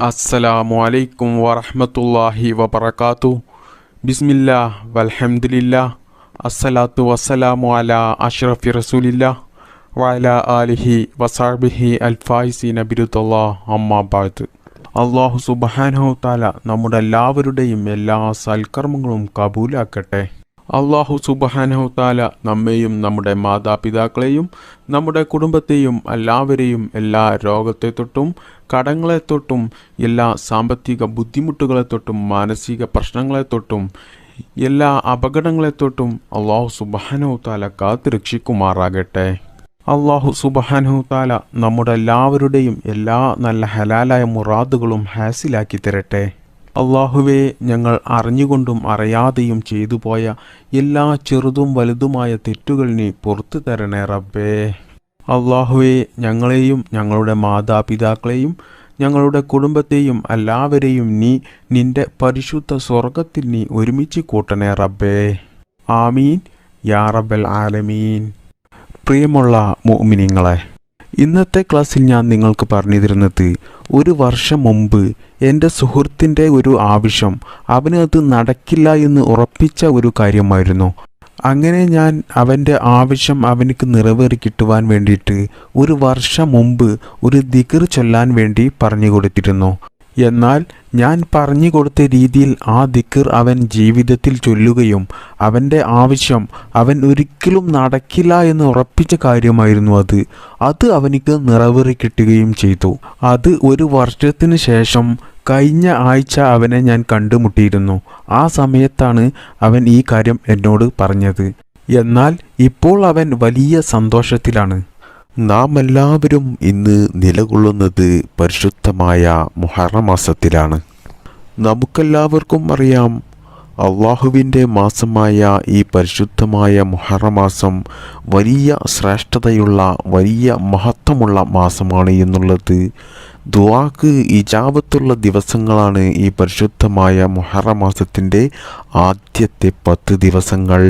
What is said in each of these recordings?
അസ്സലാമു അലൈക്കും വറഹ്മത്തുള്ളാഹി വബറകാതു ബിസ്മില്ല വൽഹംദുലില്ലാ അസ്സലാത്തു വസ്സലാമു അലാ അഷ്റഫി റസൂലില്ല വല ആലിഹി വസാബിഹി അൽഫായിസി ബിരുദല്ലാ അമ്മാ ബാദ്. അള്ളാഹു സുബ്ഹാനഹു താല നമ്മുടെ എല്ലാവരുടെയും എല്ലാ സൽക്കർമ്മങ്ങളും കബൂലാക്കട്ടെ. അള്ളാഹു സുബ്ഹാനഹു താല നമ്മെയും നമ്മുടെ മാതാപിതാക്കളെയും നമ്മുടെ കുടുംബത്തെയും എല്ലാവരെയും എല്ലാ രോഗത്തെ തൊട്ടും കടങ്ങളെ തൊട്ടും എല്ലാ സാമ്പത്തിക ബുദ്ധിമുട്ടുകളെ തൊട്ടും മാനസിക പ്രശ്നങ്ങളെ തൊട്ടും എല്ലാ അപകടങ്ങളെ തൊട്ടും അള്ളാഹു സുബ്ഹാനഹു താല കാത്തു രക്ഷിക്കുമാറാകട്ടെ. അള്ളാഹു സുബ്ഹാനഹു താല നമ്മുടെ എല്ലാവരുടെയും എല്ലാ നല്ല ഹലാലായ മുറാദുകളും ഹാസിലാക്കി തരട്ടെ. അള്ളാഹുവെ ഞങ്ങൾ അറിഞ്ഞുകൊണ്ടും അറിയാതെയും ചെയ്തു പോയ എല്ലാ ചെറുതും വലുതുമായ തെറ്റുകളിനെ പുറത്തു തരണേ റബ്ബേ. അള്ളാഹുവെ ഞങ്ങളെയും ഞങ്ങളുടെ മാതാപിതാക്കളെയും ഞങ്ങളുടെ കുടുംബത്തെയും എല്ലാവരെയും നീ നിന്റെ പരിശുദ്ധ സ്വർഗത്തിൽ നീ ഒരുമിച്ച് കൂട്ടണേ റബ്ബേ. ആമീൻ. യാ റബ്ബൽ ആലമീൻ. പ്രിയമുള്ള മോമിനിങ്ങളെ ഇന്നത്തെ ക്ലാസ്സിൽ ഞാൻ നിങ്ങൾക്ക് പറഞ്ഞു തരുന്നത് ഒരു വർഷം മുമ്പ് എന്റെ സുഹൃത്തിന്റെ ഒരു ആവശ്യം അവന് അത് നടക്കില്ല എന്ന് ഉറപ്പിച്ച ഒരു കാര്യമായിരുന്നു. അങ്ങനെ ഞാൻ അവന്റെ ആവശ്യം അവനക്ക് നിറവേറി കിട്ടുവാൻ വേണ്ടിയിട്ട് ഒരു വർഷം മുമ്പ് ഒരു ദിഗർ ചൊല്ലാൻ വേണ്ടി പറഞ്ഞു കൊടുത്തിരുന്നു. എന്നാൽ ഞാൻ പറഞ്ഞു കൊടുത്ത രീതിയിൽ ആ ദിക്കർ അവൻ ജീവിതത്തിൽ ചൊല്ലുകയും അവന്റെ ആവശ്യം അവൻ ഒരിക്കലും നടക്കില്ല എന്ന് ഉറപ്പിച്ച കാര്യമായിരുന്നു അത്. അത് അവനിക്ക് നിറവേറി കിട്ടുകയും ചെയ്തു. അത് ഒരു വർഷത്തിന് ശേഷം കഴിഞ്ഞ ആഴ്ച അവനെ ഞാൻ കണ്ടുമുട്ടിയിരുന്നു. ആ സമയത്താണ് അവൻ ഈ കാര്യം എന്നോട് പറഞ്ഞത്. എന്നാൽ ഇപ്പോൾ അവൻ വലിയ സന്തോഷത്തിലാണ്. നാം എല്ലാവരും ഇന്ന് നിലകൊള്ളുന്നത് പരിശുദ്ധമായ മുഹറമാസത്തിലാണ് നമുക്കെല്ലാവർക്കും അറിയാം അള്ളാഹുവിന്റെ മാസമായ ഈ പരിശുദ്ധമായ മുഹറമാസം വലിയ ശ്രേഷ്ഠതയുള്ള വലിയ മഹത്വമുള്ള മാസമാണ് എന്നുള്ളത്. ദുവാക്ക് ഇജാബത്തുള്ള ദിവസങ്ങളാണ് ഈ പരിശുദ്ധമായ മുഹറം മാസത്തിന്റെ ആദ്യത്തെ പത്ത് ദിവസങ്ങൾ.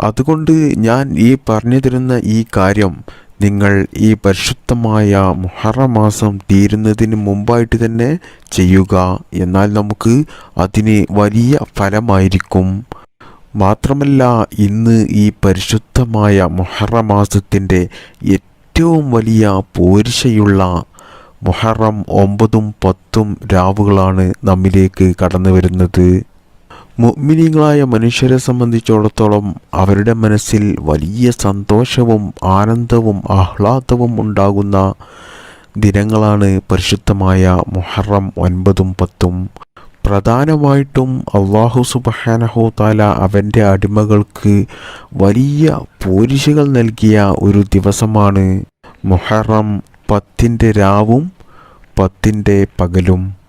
അതുകൊണ്ട് ഞാൻ ഈ പറഞ്ഞു തരുന്ന ഈ കാര്യം നിങ്ങൾ ഈ പരിശുദ്ധമായ മുഹറം മാസം തീരുന്നതിന് മുമ്പായിട്ട് തന്നെ ചെയ്യുക. എന്നാൽ നമുക്ക് അതിന് വലിയ ഫലമായിരിക്കും. മാത്രമല്ല ഇന്ന് ഈ പരിശുദ്ധമായ മൊഹറ മാസത്തിന്റെ ഏറ്റവും വലിയ പോരിശയുള്ള മുഹറം ഒമ്പതും പത്തും രാവുകളാണ് നമ്മിലേക്ക് കടന്നു വരുന്നത്. മുഗ്മിനികളായ മനുഷ്യരെ സംബന്ധിച്ചിടത്തോളം അവരുടെ മനസ്സിൽ വലിയ സന്തോഷവും ആനന്ദവും ആഹ്ലാദവും ഉണ്ടാകുന്ന ദിനങ്ങളാണ് പരിശുദ്ധമായ മുഹറം ഒൻപതും പത്തും. പ്രധാനമായിട്ടും അള്ളാഹു സുബഹാനഹു താല അവന്റെ അടിമകൾക്ക് വലിയ പോരിശകൾ നൽകിയ ഒരു ദിവസമാണ് മുഹറം പത്തിന്റെ രാവും പത്തിന്റെ പകലും.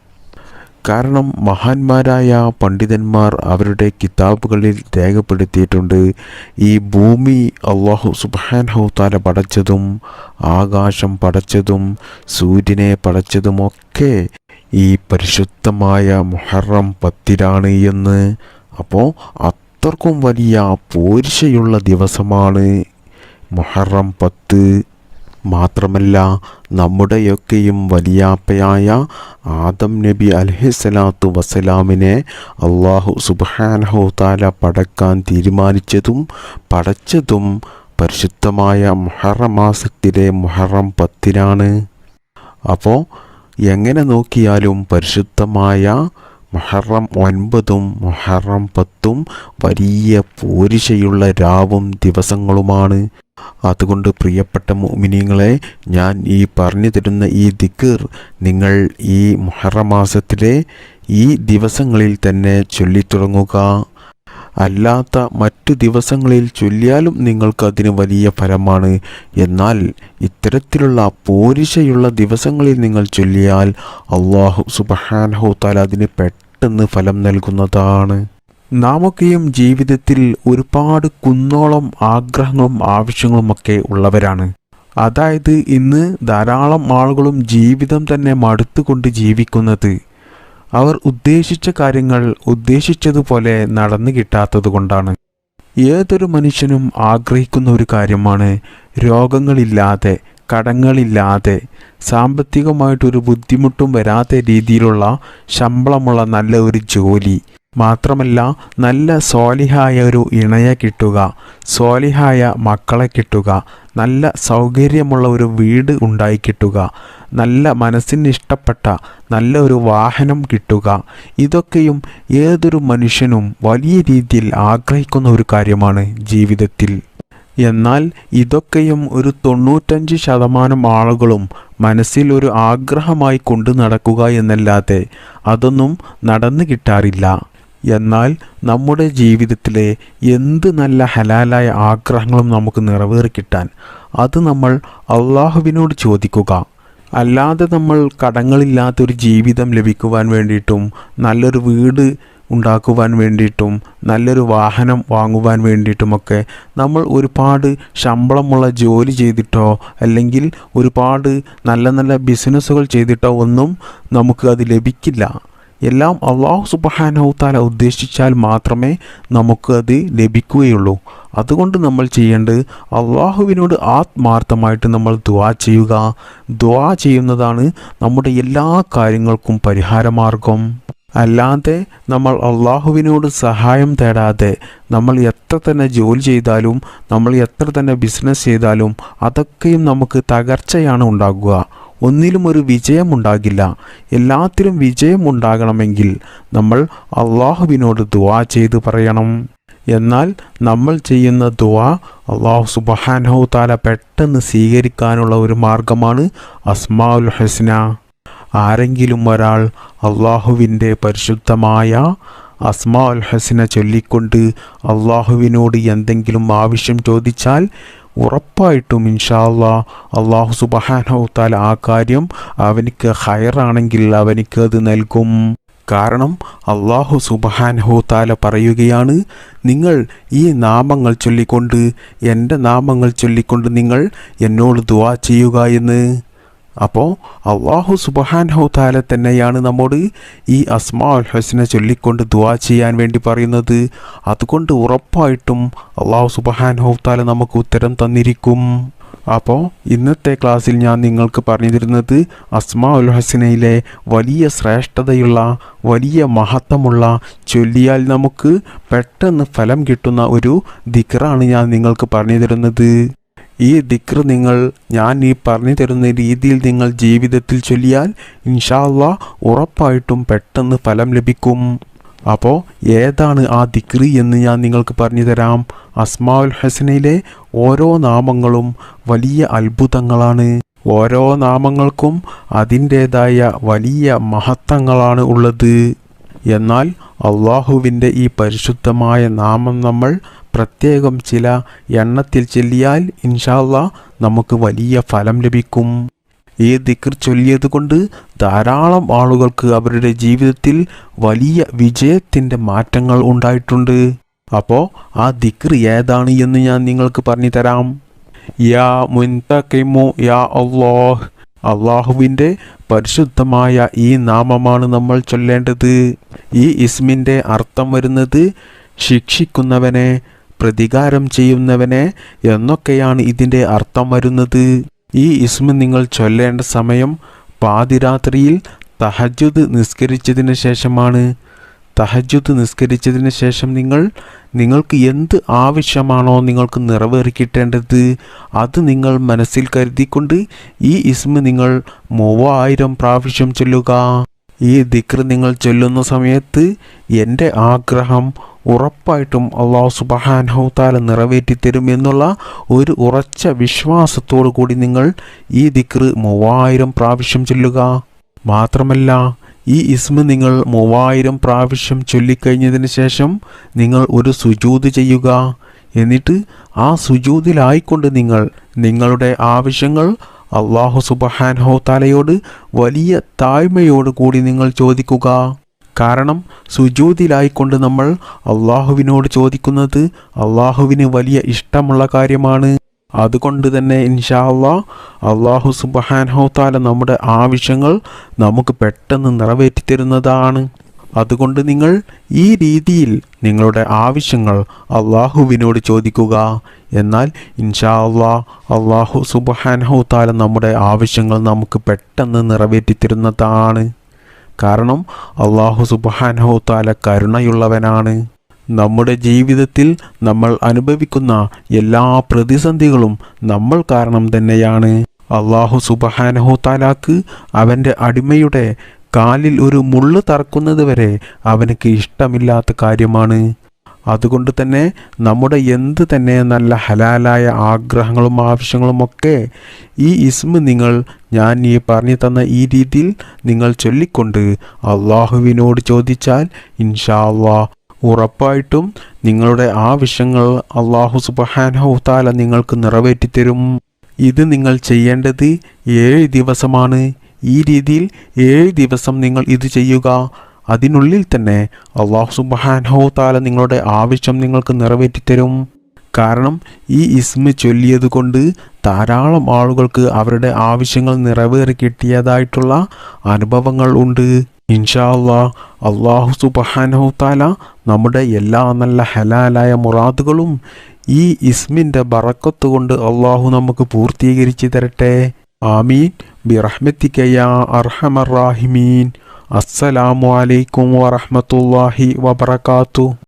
കാരണം മഹാന്മാരായ പണ്ഡിതന്മാർ അവരുടെ കിതാബുകളിൽ രേഖപ്പെടുത്തിയിട്ടുണ്ട്. ഈ ഭൂമി അള്ളാഹു സുബാൻഹുത്താല പടച്ചതും ആകാശം പടച്ചതും സൂര്യനെ പടച്ചതുമൊക്കെ ഈ പരിശുദ്ധമായ മുഹറം പത്തിലാണ് എന്ന്. അപ്പോൾ അത്രക്കും വലിയ പോരിശയുള്ള ദിവസമാണ് മുഹറം പത്ത്. മാത്രമല്ല നമ്മുടെയൊക്കെയും വലിയാപ്പയായ ആദം നബി അലഹിസ്സലാത്തു വസ്സലാമിനെ അള്ളാഹു സുബാനഹു താല പടക്കാൻ തീരുമാനിച്ചതും പടച്ചതും പരിശുദ്ധമായ മുഹറം മാസത്തിലെ മുഹറം പത്തിനാണ് അപ്പോൾ എങ്ങനെ നോക്കിയാലും പരിശുദ്ധമായ മുഹറം ഒൻപതും മുഹറം പത്തും വലിയ പോരിശയുള്ള രാവും ദിവസങ്ങളുമാണ്. അതുകൊണ്ട് പ്രിയപ്പെട്ട മോമിനിയങ്ങളെ ഞാൻ ഈ പറഞ്ഞു തരുന്ന ഈ ദിക്കർ നിങ്ങൾ ഈ മുഹറം മാസത്തിലെ ഈ ദിവസങ്ങളിൽ തന്നെ ചൊല്ലിത്തുടങ്ങുക. അല്ലാത്ത മറ്റു ദിവസങ്ങളിൽ ചൊല്ലിയാലും നിങ്ങൾക്കതിന് വലിയ ഫലമാണ്. എന്നാൽ ഇത്തരത്തിലുള്ള പോരിശയുള്ള ദിവസങ്ങളിൽ നിങ്ങൾ ചൊല്ലിയാൽ അള്ളാഹു സുബഹാനഹു താല അതിന് പെട്ടെന്ന് ഫലം നൽകുന്നതാണ്. നാമൊക്കെയും ജീവിതത്തിൽ ഒരുപാട് കുന്നോളം ആഗ്രഹങ്ങളും ആവശ്യങ്ങളുമൊക്കെ ഉള്ളവരാണ്. അതായത് ഇന്ന് ധാരാളം ആളുകളും ജീവിതം തന്നെ മടുത്തുകൊണ്ട് ജീവിക്കുന്നത്. അവർ ഉദ്ദേശിച്ച കാര്യങ്ങൾ ഉദ്ദേശിച്ചതുപോലെ നടന്നു കിട്ടാത്തത് കൊണ്ടാണ്. ഏതൊരു മനുഷ്യനും ആഗ്രഹിക്കുന്ന ഒരു കാര്യമാണ് രോഗങ്ങളില്ലാതെ കടങ്ങളില്ലാതെ സാമ്പത്തികമായിട്ടൊരു ബുദ്ധിമുട്ടും വരാത്ത രീതിയിലുള്ള ശമ്പളമുള്ള നല്ല ഒരു ജോലി. മാത്രമല്ല നല്ല സോലിഹായ ഒരു ഇണയെ കിട്ടുക സോലിഹായ മക്കളെ കിട്ടുക നല്ല സൗകര്യമുള്ള ഒരു വീട് ഉണ്ടായി കിട്ടുക നല്ല മനസ്സിന് ഇഷ്ടപ്പെട്ട നല്ല ഒരു വാഹനം കിട്ടുക ഇതൊക്കെയും ഏതൊരു മനുഷ്യനും വലിയ രീതിയിൽ ആഗ്രഹിക്കുന്ന ഒരു കാര്യമാണ് ജീവിതത്തിൽ. എന്നാൽ ഇതൊക്കെയും ഒരു തൊണ്ണൂറ്റഞ്ച് ശതമാനം ആളുകളും മനസ്സിൽ ഒരു ആഗ്രഹമായി കൊണ്ടു നടക്കുക എന്നല്ലാതെ അതൊന്നും നടന്നു കിട്ടാറില്ല. എന്നാൽ നമ്മുടെ ജീവിതത്തിലെ എന്ത് നല്ല ഹലാലായ ആഗ്രഹങ്ങളും നമുക്ക് നിറവേറി കിട്ടാൻ അത് നമ്മൾ അള്ളാഹുവിനോട് ചോദിക്കുക. അല്ലാതെ നമ്മൾ കടങ്ങളില്ലാത്തൊരു ജീവിതം ലഭിക്കുവാൻ വേണ്ടിയിട്ടും നല്ലൊരു വീട് ഉണ്ടാക്കുവാൻ വേണ്ടിയിട്ടും നല്ലൊരു വാഹനം വാങ്ങുവാൻ വേണ്ടിയിട്ടുമൊക്കെ നമ്മൾ ഒരുപാട് ശമ്പളമുള്ള ജോലി ചെയ്തിട്ടോ അല്ലെങ്കിൽ ഒരുപാട് നല്ല നല്ല ബിസിനസ്സുകൾ ചെയ്തിട്ടോ ഒന്നും നമുക്ക് അത് ലഭിക്കില്ല. എല്ലാം അള്ളാഹു സുബഹാനഹുത്താല ഉദ്ദേശിച്ചാൽ മാത്രമേ നമുക്ക് അത് ലഭിക്കുകയുള്ളൂ. അതുകൊണ്ട് നമ്മൾ ചെയ്യേണ്ടത് അള്ളാഹുവിനോട് ആത്മാർത്ഥമായിട്ട് നമ്മൾ ദുവാ ചെയ്യുക. ദുവാ ചെയ്യുന്നതാണ് നമ്മുടെ എല്ലാ കാര്യങ്ങൾക്കും പരിഹാരമാർഗം. അല്ലാതെ നമ്മൾ അള്ളാഹുവിനോട് സഹായം തേടാതെ നമ്മൾ എത്ര തന്നെ ജോലി ചെയ്താലും നമ്മൾ എത്ര തന്നെ ബിസിനസ് ചെയ്താലും അതൊക്കെയും നമുക്ക് തകർച്ചയാണ് ഉണ്ടാകുക. ഒന്നിലും ഒരു വിജയമുണ്ടാകില്ല. എല്ലാത്തിലും വിജയം ഉണ്ടാകണമെങ്കിൽ നമ്മൾ അള്ളാഹുവിനോട് ദുവാ ചെയ്ത് പറയണം. എന്നാൽ നമ്മൾ ചെയ്യുന്ന ദുവാ അള്ളാഹു സുബഹാനഹു താല പെട്ടെന്ന് സ്വീകരിക്കാനുള്ള ഒരു മാർഗമാണ് അസ്മാഉൽ ഹസ്ന. ആരെങ്കിലും ഒരാൾ അള്ളാഹുവിന്റെ പരിശുദ്ധമായ അസ്മാ ഉൽ ഹസന ചൊല്ലിക്കൊണ്ട് അള്ളാഹുവിനോട് എന്തെങ്കിലും ആവശ്യം ചോദിച്ചാൽ ഉറപ്പായിട്ടും ഇൻഷാല്ലാ അള്ളാഹു സുബഹാനോത്താൽ ആ കാര്യം അവനിക്ക് ഹയറാണെങ്കിൽ അവനിക്ക് അത് നൽകും. കാരണം അള്ളാഹു സുബഹാനഹുത്താല പറയുകയാണ് നിങ്ങൾ ഈ നാമങ്ങൾ ചൊല്ലിക്കൊണ്ട് എന്റെ നാമങ്ങൾ ചൊല്ലിക്കൊണ്ട് നിങ്ങൾ എന്നോട് ദുവാ ചെയ്യുക എന്ന്. അപ്പോൾ അള്ളാഹു സുബഹാൻഹു താല തന്നെയാണ് നമ്മോട് ഈ അസ്മാ ഉൽ ചൊല്ലിക്കൊണ്ട് ദുവാ ചെയ്യാൻ വേണ്ടി പറയുന്നത്. അതുകൊണ്ട് ഉറപ്പായിട്ടും അള്ളാഹു സുബഹാൻഹു താല നമുക്ക് ഉത്തരം തന്നിരിക്കും. അപ്പോൾ ഇന്നത്തെ ക്ലാസ്സിൽ ഞാൻ നിങ്ങൾക്ക് പറഞ്ഞു തരുന്നത് അസ്മാ ഉൽ വലിയ ശ്രേഷ്ഠതയുള്ള വലിയ മഹത്വമുള്ള ചൊല്ലിയാൽ നമുക്ക് പെട്ടെന്ന് ഫലം കിട്ടുന്ന ഒരു ദിക്റാണ് ഞാൻ നിങ്ങൾക്ക് പറഞ്ഞു തരുന്നത് ഈ ദിക്ർ നിങ്ങൾ ഞാൻ ഈ പറഞ്ഞു തരുന്ന രീതിയിൽ നിങ്ങൾ ജീവിതത്തിൽ ചൊല്ലിയാൽ ഇൻഷാല്ല ഉറപ്പായിട്ടും പെട്ടെന്ന് ഫലം ലഭിക്കും. അപ്പോൾ ഏതാണ് ആ ദിക്രി എന്ന് ഞാൻ നിങ്ങൾക്ക് പറഞ്ഞു തരാം. അസ്മാഉൽ ഹസനയിലെ ഓരോ നാമങ്ങളും വലിയ അത്ഭുതങ്ങളാണ്. ഓരോ നാമങ്ങൾക്കും അതിന്റേതായ വലിയ മഹത്വങ്ങളാണ് ഉള്ളത്. എന്നാൽ അള്ളാഹുവിന്റെ ഈ പരിശുദ്ധമായ നാമം നമ്മൾ പ്രത്യേകം ചില എണ്ണത്തിൽ ചൊല്ലിയാൽ ഇൻഷാല്ല നമുക്ക് വലിയ ഫലം ലഭിക്കും. ഈ ദിക്കർ ചൊല്ലിയത് കൊണ്ട് ധാരാളം ആളുകൾക്ക് അവരുടെ ജീവിതത്തിൽ വലിയ വിജയത്തിന്റെ മാറ്റങ്ങൾ ഉണ്ടായിട്ടുണ്ട്. അപ്പോൾ ആ ദിക്ർ ഏതാണ് എന്ന് ഞാൻ നിങ്ങൾക്ക് പറഞ്ഞു തരാം യാ മുൻതക്കിമു യാ അള്ളാഹ്. അള്ളാഹുവിന്റെ പരിശുദ്ധമായ ഈ നാമമാണ് നമ്മൾ ചൊല്ലേണ്ടത്. ഈ ഇസ്മിന്റെ അർത്ഥം വരുന്നത് ശിക്ഷിക്കുന്നവനെ പ്രതികാരം ചെയ്യുന്നവനെ എന്നൊക്കെയാണ് ഇതിന്റെ അർത്ഥം വരുന്നത്. ഈ ഇസ്മ നിങ്ങൾ ചൊല്ലേണ്ട സമയം പാതിരാത്രിയിൽ തഹജുദ് നിസ്കരിച്ചതിന് ശേഷമാണ്. തഹജുദ് നിസ്കരിച്ചതിന് ശേഷം നിങ്ങൾ നിങ്ങൾക്ക് എന്ത് ആവശ്യമാണോ നിങ്ങൾക്ക് നിറവേറിക്കിട്ടേണ്ടത് അത് നിങ്ങൾ മനസ്സിൽ കരുതിക്കൊണ്ട് ഈ ഇസ്മ നിങ്ങൾ മൂവായിരം പ്രാവശ്യം ചൊല്ലുക. ഈ ദിക്ർ നിങ്ങൾ ചൊല്ലുന്ന സമയത്ത് എന്റെ ആഗ്രഹം ഉറപ്പായിട്ടും അള്ളാഹു സുബഹാൻഹൗത്താല നിറവേറ്റി തരും എന്നുള്ള ഒരു ഉറച്ച വിശ്വാസത്തോടു കൂടി നിങ്ങൾ ഈ ദിക്ർ മൂവായിരം പ്രാവശ്യം ചൊല്ലുക. മാത്രമല്ല ഈ ഇസ്മ നിങ്ങൾ മൂവായിരം പ്രാവശ്യം ചൊല്ലിക്കഴിഞ്ഞതിന് ശേഷം നിങ്ങൾ ഒരു സുജൂത് ചെയ്യുക. എന്നിട്ട് ആ സുജൂതിലായിക്കൊണ്ട് നിങ്ങൾ നിങ്ങളുടെ ആവശ്യങ്ങൾ അള്ളാഹു സുബഹാൻഹോ തലയോട് വലിയ താഴ്മയോട് കൂടി നിങ്ങൾ ചോദിക്കുക. കാരണം സുജൂതിലായിക്കൊണ്ട് നമ്മൾ അള്ളാഹുവിനോട് ചോദിക്കുന്നത് അള്ളാഹുവിന് വലിയ ഇഷ്ടമുള്ള കാര്യമാണ്. അതുകൊണ്ട് തന്നെ ഇൻഷാ അള്ളാ അള്ളാഹു സുബഹാൻഹോ താല നമ്മുടെ ആവശ്യങ്ങൾ നമുക്ക് പെട്ടെന്ന് നിറവേറ്റി തരുന്നതാണ്. അതുകൊണ്ട് നിങ്ങൾ ഈ രീതിയിൽ നിങ്ങളുടെ ആവശ്യങ്ങൾ അള്ളാഹുവിനോട് ചോദിക്കുക. എന്നാൽ ഇൻഷാ അള്ളാ അള്ളാഹു സുബഹാനഹു താല നമ്മുടെ ആവശ്യങ്ങൾ നമുക്ക് പെട്ടെന്ന് നിറവേറ്റി തരുന്നതാണ്. കാരണം അള്ളാഹു സുബഹാനഹു താല കരുണയുള്ളവനാണ്. നമ്മുടെ ജീവിതത്തിൽ നമ്മൾ അനുഭവിക്കുന്ന എല്ലാ പ്രതിസന്ധികളും നമ്മൾ കാരണം തന്നെയാണ്. അള്ളാഹു സുബഹാനഹു താലാക്ക് അവന്റെ അടിമയുടെ കാലിൽ ഒരു മുള്ള് തറക്കുന്നത് വരെ അവനക്ക് ഇഷ്ടമില്ലാത്ത കാര്യമാണ്. അതുകൊണ്ട് തന്നെ നമ്മുടെ എന്ത് തന്നെ നല്ല ഹലാലായ ആഗ്രഹങ്ങളും ആവശ്യങ്ങളുമൊക്കെ ഈ ഇസ്മ നിങ്ങൾ ഞാൻ ഈ പറഞ്ഞു തന്ന ഈ രീതിയിൽ നിങ്ങൾ ചൊല്ലിക്കൊണ്ട് അള്ളാഹുവിനോട് ചോദിച്ചാൽ ഇൻഷാ അള്ളാ ഉറപ്പായിട്ടും നിങ്ങളുടെ ആവശ്യങ്ങൾ അള്ളാഹു സുബഹാനഹു താല നിങ്ങൾക്ക് നിറവേറ്റിത്തരും. ഇത് നിങ്ങൾ ചെയ്യേണ്ടത് ഏഴ് ദിവസമാണ്. ഈ രീതിയിൽ ഏഴ് ദിവസം നിങ്ങൾ ഇത് ചെയ്യുക. അതിനുള്ളിൽ തന്നെ അള്ളാഹു സുബഹാനഹു താല നിങ്ങളുടെ ആവശ്യം നിങ്ങൾക്ക് നിറവേറ്റിത്തരും. കാരണം ഈ ഇസ്മ ചൊല്ലിയത് കൊണ്ട് ധാരാളം ആളുകൾക്ക് അവരുടെ ആവശ്യങ്ങൾ നിറവേറി കിട്ടിയതായിട്ടുള്ള അനുഭവങ്ങൾ ഉണ്ട്. ഇൻഷാ അള്ളാ അള്ളാഹു സുബഹാനഹു താല നമ്മുടെ എല്ലാ നല്ല ഹലാലായ മുറാദുകളും ഈ ഇസ്മിന്റെ ബറക്കത്ത് കൊണ്ട് അള്ളാഹു നമുക്ക് പൂർത്തീകരിച്ച് തരട്ടെ. ആമീൻ. ബിറഹ്മത്തിക അർഹമറാഹിമീൻ അസ്സലാമു അലൈക്കും വറഹ്മത്തുള്ളാഹി വബറകാതുഹു